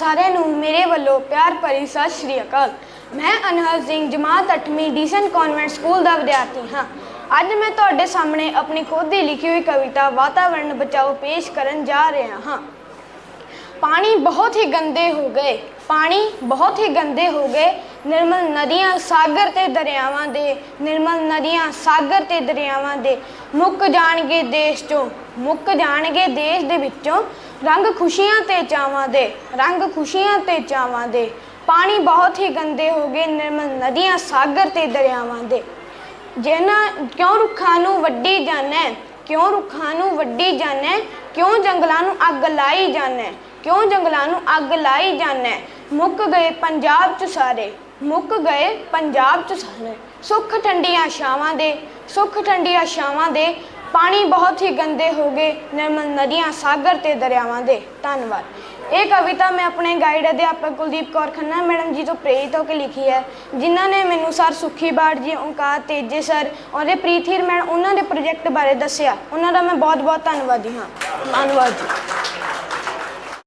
ਸਾਰਿਆਂ ਨੂੰ ਮੇਰੇ ਵੱਲੋਂ ਪਿਆਰ ਭਰੀ ਸਤਿ ਸ਼੍ਰੀ ਅਕਾਲ। ਮੈਂ ਅਨਹਰ ਸਿੰਘ, ਜਮਾਤ 8ਵੀਂ ਡੀਸਨ ਕਨਵੈਂਟ ਸਕੂਲ ਦਾ ਵਿਦਿਆਰਥੀ ਹਾਂ। ਅੱਜ ਮੈਂ ਤੁਹਾਡੇ ਸਾਹਮਣੇ ਆਪਣੀ ਖੁਦ ਦੀ ਲਿਖੀ ਹੋਈ ਕਵਿਤਾ ਵਾਤਾਵਰਣ ਬਚਾਓ ਪੇਸ਼ ਕਰਨ ਜਾ ਰਿਹਾ ਹਾਂ। ਪਾਣੀ ਬਹੁਤ ਹੀ ਗੰਦੇ ਹੋ ਗਏ। ਪਾਣੀ ਬਹੁਤ ਹੀ ਗੰਦੇ ਹੋ ਗਏ। ਨਿਰਮਲ ਨਦੀਆਂ ਸਾਗਰ ਤੇ ਦਰਿਆਵਾਂ ਦੇ, ਨਿਰਮਲ ਨਦੀਆਂ ਸਾਗਰ ਤੇ ਦਰਿਆਵਾਂ ਦੇ ਮੁੱਕ ਜਾਣਗੇ ਦੇਸ਼ ਚੋਂ, ਮੁੱਕ ਜਾਣਗੇ ਦੇਸ਼ ਦੇ ਵਿੱਚੋਂ ਰੰਗ ਖੁਸ਼ੀਆਂ ਤੇ ਚਾਵਾਂ ਦੇ, ਰੰਗ ਖੁਸ਼ੀਆਂ ਤੇ ਚਾਵਾਂ ਦੇ। ਪਾਣੀ ਬਹੁਤ ਹੀ ਗੰਦੇ ਹੋ ਗਏ ਨਿਰਮਲ ਨਦੀਆਂ ਸਾਗਰ ਤੇ ਦਰਿਆਵਾਂ ਦੇ। ਜਿਹਨਾਂ ਕਿਉਂ ਰੁੱਖਾਂ ਨੂੰ ਵੱਢੀ ਜਾਣਾ? ਕਿਉਂ ਰੁੱਖਾਂ ਨੂੰ ਵੱਢੀ ਜਾਣੈ? ਕਿਉਂ ਜੰਗਲਾਂ ਨੂੰ ਅੱਗ ਲਾਈ ਜਾਣਾ? ਕਿਉਂ ਜੰਗਲਾਂ ਨੂੰ ਅੱਗ ਲਾਈ ਜਾਣਾ? ਮੁੱਕ ਗਏ ਪੰਜਾਬ ਚ ਸਾਰੇ, ਮੁੱਕ ਗਏ ਪੰਜਾਬ ਚ ਸਾਰੇ। ਸੁੱਖ ਠੰਡੀਆਂ ਛਾਵਾਂ ਦੇ, ਸੁੱਖ ਠੰਡੀਆਂ ਛਾਵਾਂ ਦੇ, ਪਾਣੀ ਬਹੁਤ ਹੀ ਗੰਦੇ ਹੋ ਗਏ ਨਿਰਮਲ ਨਦੀਆਂ, ਸਾਗਰ ਤੇ ਦਰਿਆਵਾਂ ਦੇ। ਧੰਨਵਾਦ। ਇਹ ਕਵਿਤਾ ਮੈਂ ਆਪਣੇ ਗਾਈਡ ਅਧਿਆਪਕ ਕੁਲਦੀਪ ਕੌਰ ਖੰਨਾ ਮੈਡਮ ਜੀ ਤੋਂ ਪ੍ਰੇਰਿਤ ਹੋ ਕੇ ਲਿਖੀ ਹੈ, ਜਿਨ੍ਹਾਂ ਨੇ ਮੈਨੂੰ ਸਰ ਸੁਖੀ ਬਾੜ ਜੀ, ਓਂਕਾਰ ਤੇਜੇ ਸਰ ਔਰ ਪ੍ਰੀਤਹੀਰ ਮੈਡਮ, ਉਹਨਾਂ ਦੇ ਪ੍ਰੋਜੈਕਟ ਬਾਰੇ ਦੱਸਿਆ। ਉਹਨਾਂ ਦਾ ਮੈਂ ਬਹੁਤ ਬਹੁਤ ਧੰਨਵਾਦੀ ਹਾਂ। ਧੰਨਵਾਦ ਜੀ।